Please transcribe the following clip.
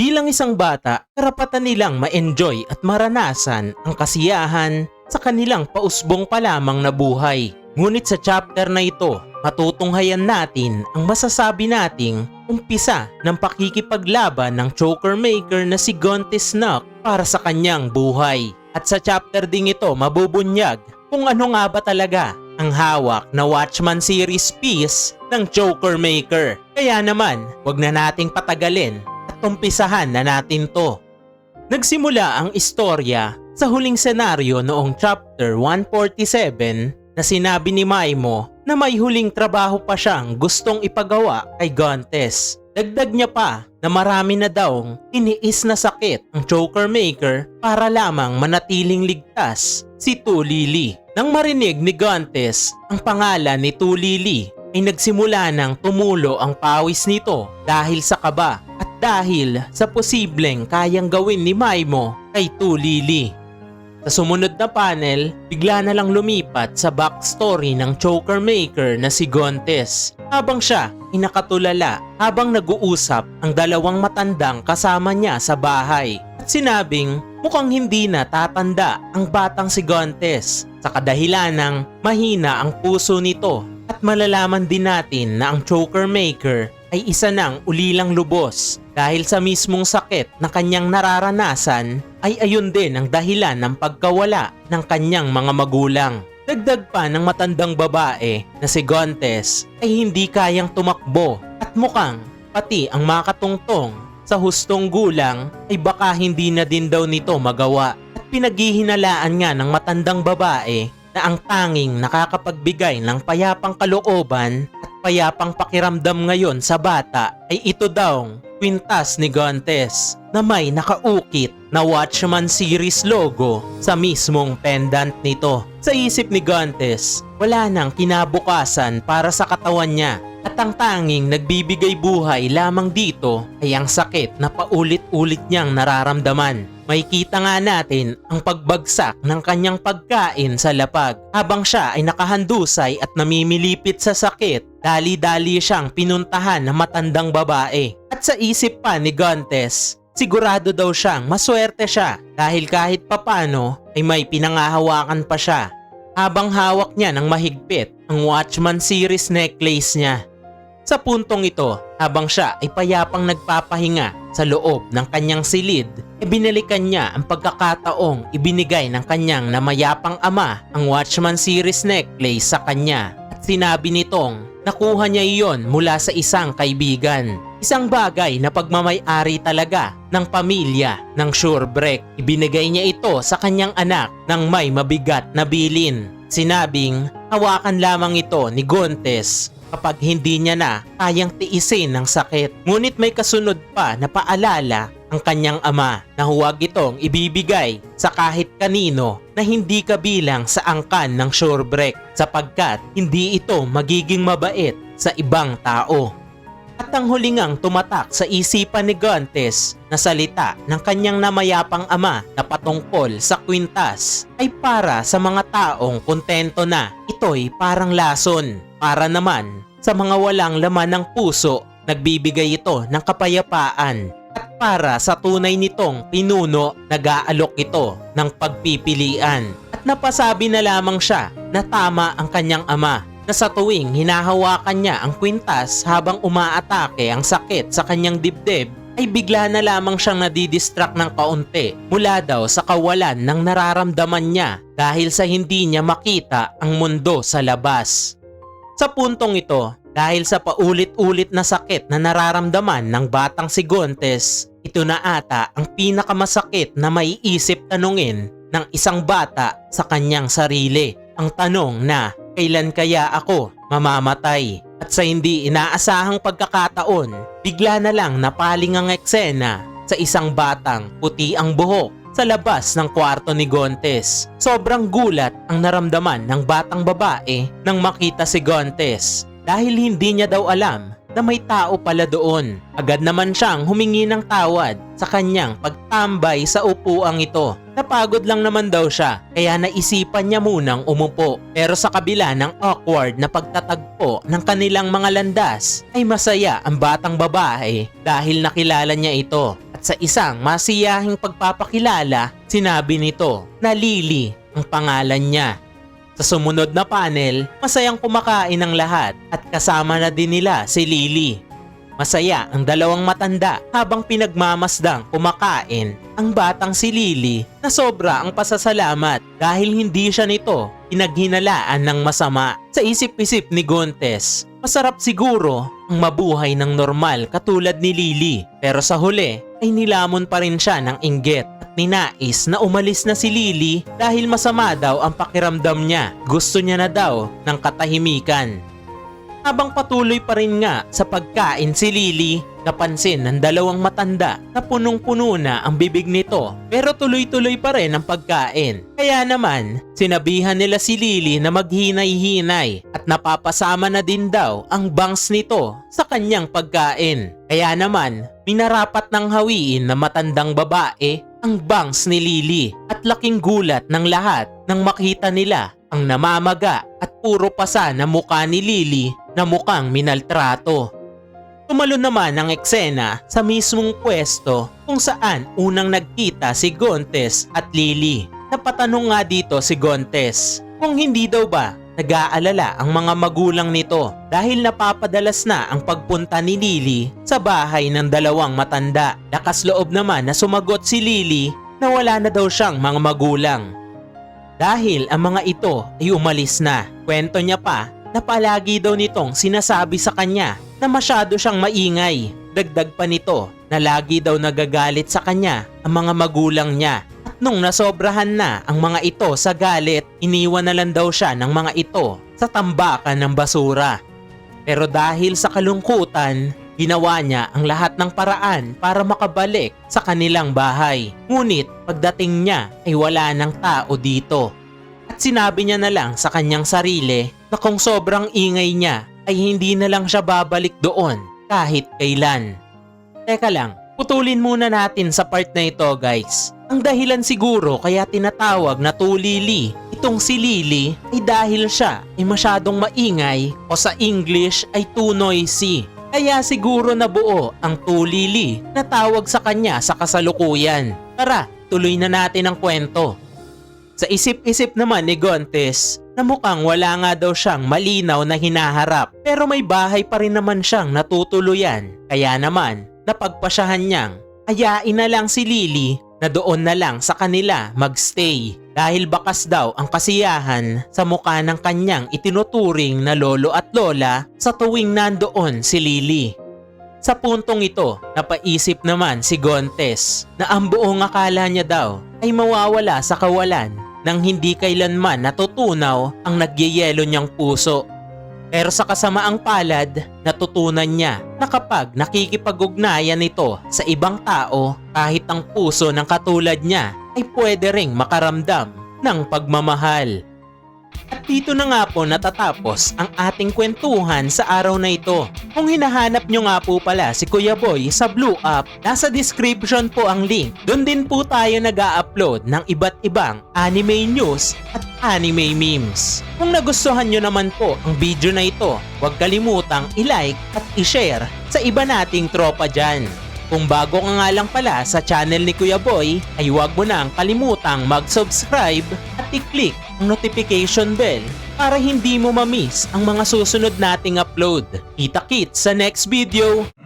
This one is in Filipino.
Bilang isang bata, karapatan nilang ma-enjoy at maranasan ang kasiyahan sa kanilang pausbong pa lamang na buhay. Ngunit sa chapter na ito, matutunghayan natin ang masasabi nating umpisa ng pakikipaglaban ng choker maker na si Gonte Snook para sa kanyang buhay. At sa chapter ding ito, mabubunyag kung ano nga ba talaga ang hawak na Watchman series piece ng choker maker. Kaya naman, wag na nating patagalin at umpisahan na natin to. Nagsimula ang istorya sa huling senaryo noong chapter 147 na sinabi ni Maimo na may huling trabaho pa siyang gustong ipagawa kay Gontes. Dagdag niya pa na marami na daw iniis na sakit ang choker maker para lamang manatiling ligtas si Tulili. Nang marinig ni Gontes ang pangalan ni Tulili ay nagsimula ng tumulo ang pawis nito dahil sa kaba at dahil sa posibleng kayang gawin ni Maimo kay Tulili. Sa sumunod na panel, bigla na lang lumipat sa backstory ng choker maker na si Gontes. Habang siya ay nakatulala habang nag-uusap ang dalawang matandang kasama niya sa bahay. At sinabing mukhang hindi na tatanda ang batang si Gontes sa kadahilan ng mahina ang puso nito at malalaman din natin na ang choker maker ay isa ng ulilang lubos dahil sa mismong sakit na kanyang nararanasan ay ayun din ang dahilan ng pagkawala ng kanyang mga magulang. Dagdag pa ng matandang babae na si Gontes ay hindi kayang tumakbo at mukhang pati ang makatungtong sa hustong gulang ay baka hindi na din daw nito magawa. At pinaghihinalaan nga ng matandang babae na ang tanging nakakapagbigay ng payapang kalooban payapang pakiramdam ngayon sa bata ay ito daw kwintas ni Gontes na may nakaukit na Watchman series logo sa mismong pendant nito. Sa isip ni Gontes, wala nang kinabukasan para sa katawan niya at ang tanging nagbibigay buhay lamang dito ay ang sakit na paulit-ulit niyang nararamdaman. May kita nga natin ang pagbagsak ng kanyang pagkain sa lapag habang siya ay nakahandusay at namimilipit sa sakit. Dali-dali siyang pinuntahan ng matandang babae. At sa isip pa ni Gontes, sigurado daw siyang maswerte siya dahil kahit papano ay may pinangahawakan pa siya. Habang hawak niya ng mahigpit ang Watchman series necklace niya. Sa puntong ito, habang siya ay payapang nagpapahinga sa loob ng kanyang silid, e binalikan niya ang pagkakataong ibinigay ng kanyang namayapang ama ang Watchman series necklace sa kanya. At sinabi nitong nakuha niya iyon mula sa isang kaibigan. Isang bagay na pagmamay-ari talaga ng pamilya ng Surebreak. Ibinigay niya ito sa kanyang anak ng may mabigat na bilin. Sinabing hawakan lamang ito ni Gontes kapag hindi niya na kayang tiisin ng sakit. Ngunit may kasunod pa na paalala ang kanyang ama na huwag itong ibibigay sa kahit kanino na hindi kabilang sa angkan ng Surebreak sapagkat hindi ito magiging mabait sa ibang tao. At ang hulingang tumatak sa isipan ni Gontes na salita ng kanyang namayapang ama na patungkol sa kwintas ay para sa mga taong kontento na ito'y parang lason. Para naman sa mga walang laman ng puso, nagbibigay ito ng kapayapaan. At para sa tunay nitong pinuno, nag-aalok ito ng pagpipilian. At napasabi na lamang siya na tama ang kanyang ama na sa tuwing hinahawakan niya ang kwintas habang umaatake ang sakit sa kanyang dibdib ay bigla na lamang siyang nadidistract ng kaunti mula daw sa kawalan ng nararamdaman niya dahil sa hindi niya makita ang mundo sa labas. Sa puntong ito, dahil sa paulit-ulit na sakit na nararamdaman ng batang si Gontes, ito na ata ang pinakamasakit na maiisip tanungin ng isang bata sa kanyang sarili. Ang tanong na, kailan kaya ako mamamatay? At sa hindi inaasahang pagkakataon, bigla na lang napaling ang eksena sa isang batang puti ang buhok sa labas ng kwarto ni Gontes. Sobrang gulat ang naramdaman ng batang babae nang makita si Gontes dahil hindi niya daw alam na may tao pala doon. Agad naman siyang humingi ng tawad sa kanyang pagtambay sa upuang ito. Napagod lang naman daw siya kaya naisipan niya munang umupo. Pero sa kabila ng awkward na pagtatagpo ng kanilang mga landas ay masaya ang batang babae dahil nakilala niya ito. At sa isang masiyahing pagpapakilala, sinabi nito na Lily ang pangalan niya. Sa sumunod na panel, masayang kumakain ang lahat at kasama na din nila si Lily. Masaya ang dalawang matanda habang pinagmamasdang kumakain ang batang si Lily na sobra ang pasasalamat dahil hindi siya nito pinaghinalaan ng masama. Sa isip-isip ni Gontes, masarap siguro ang mabuhay ng normal katulad ni Lily pero sa huli ay nilamon pa rin siya ng inggit ninais na umalis na si Lily dahil masama daw ang pakiramdam niya. Gusto niya na daw ng katahimikan. Habang patuloy pa rin nga sa pagkain si Lily, napansin ng dalawang matanda na punong-puno na ang bibig nito pero tuloy-tuloy pa rin ang pagkain. Kaya naman, sinabihan nila si Lily na maghinay-hinay at napapasama na din daw ang bangs nito sa kanyang pagkain. Kaya naman, minarapat ng hawiin na matandang babae ang bangs ni Lily at laking gulat ng lahat nang makita nila ang namamaga at puro pasa na mukha ni Lily na mukhang minaltrato. Tumalo naman ang eksena sa mismong pwesto kung saan unang nagkita si Gontes at Lily. Napatanong nga dito si Gontes kung hindi daw ba nag-aalala ang mga magulang nito dahil napapadalas na ang pagpunta ni Lily sa bahay ng dalawang matanda. Lakas loob naman na sumagot si Lily na wala na daw siyang mga magulang. Dahil ang mga ito ay umalis na. Kwento niya pa na palagi daw nitong sinasabi sa kanya na masyado siyang maingay. Dagdag pa nito na lagi daw nagagalit sa kanya ang mga magulang niya. Nung nasobrahan na ang mga ito sa galit, iniwan na lang daw siya ng mga ito sa tambakan ng basura. Pero dahil sa kalungkutan, ginawa niya ang lahat ng paraan para makabalik sa kanilang bahay. Ngunit pagdating niya ay wala ng tao dito. At sinabi niya na lang sa kanyang sarili na kung sobrang ingay niya ay hindi na lang siya babalik doon kahit kailan. Teka lang, putulin muna natin sa part na ito guys. Ang dahilan siguro kaya tinatawag na tulili itong si Lily ay dahil siya ay masyadong maingay o sa English ay too noisy. Kaya siguro nabuo ang tulili na tawag sa kanya sa kasalukuyan. Tara, tuloy na natin ang kwento. Sa isip-isip naman ni Gontes na mukhang wala nga daw siyang malinaw na hinaharap pero may bahay pa rin naman siyang natutuluyan. Kaya naman, napagpasyahan niyang ayain na lang si Lily na doon na lang sa kanila magstay dahil bakas daw ang kasiyahan sa mukha ng kanyang itinuturing na lolo at lola sa tuwing nandoon si Lily. Sa puntong ito, napaisip naman si Gontes na ang buong akala niya daw ay mawawala sa kawalan nang hindi kailanman natutunaw ang nagyeyelo niyang puso. Pero sa kasamaang palad, natutunan niya na kapag nakikipag-ugnayan ito sa ibang tao, kahit ang puso ng katulad niya ay pwede ring makaramdam ng pagmamahal. At dito na nga po natatapos ang ating kwentuhan sa araw na ito. Kung hinahanap nyo nga po pala si Kuya Boy sa Blue App, nasa description po ang link. Doon din po tayo nag upload ng iba't ibang anime news at anime memes. Kung nagustuhan nyo naman po ang video na ito, huwag kalimutang i-like at i-share sa iba nating tropa dyan. Kung bago ka nga lang pala sa channel ni Kuya Boy, ay huwag mo nang kalimutang mag-subscribe at i-click ang notification bell para hindi mo ma-miss ang mga susunod nating upload. Kita-kits sa next video!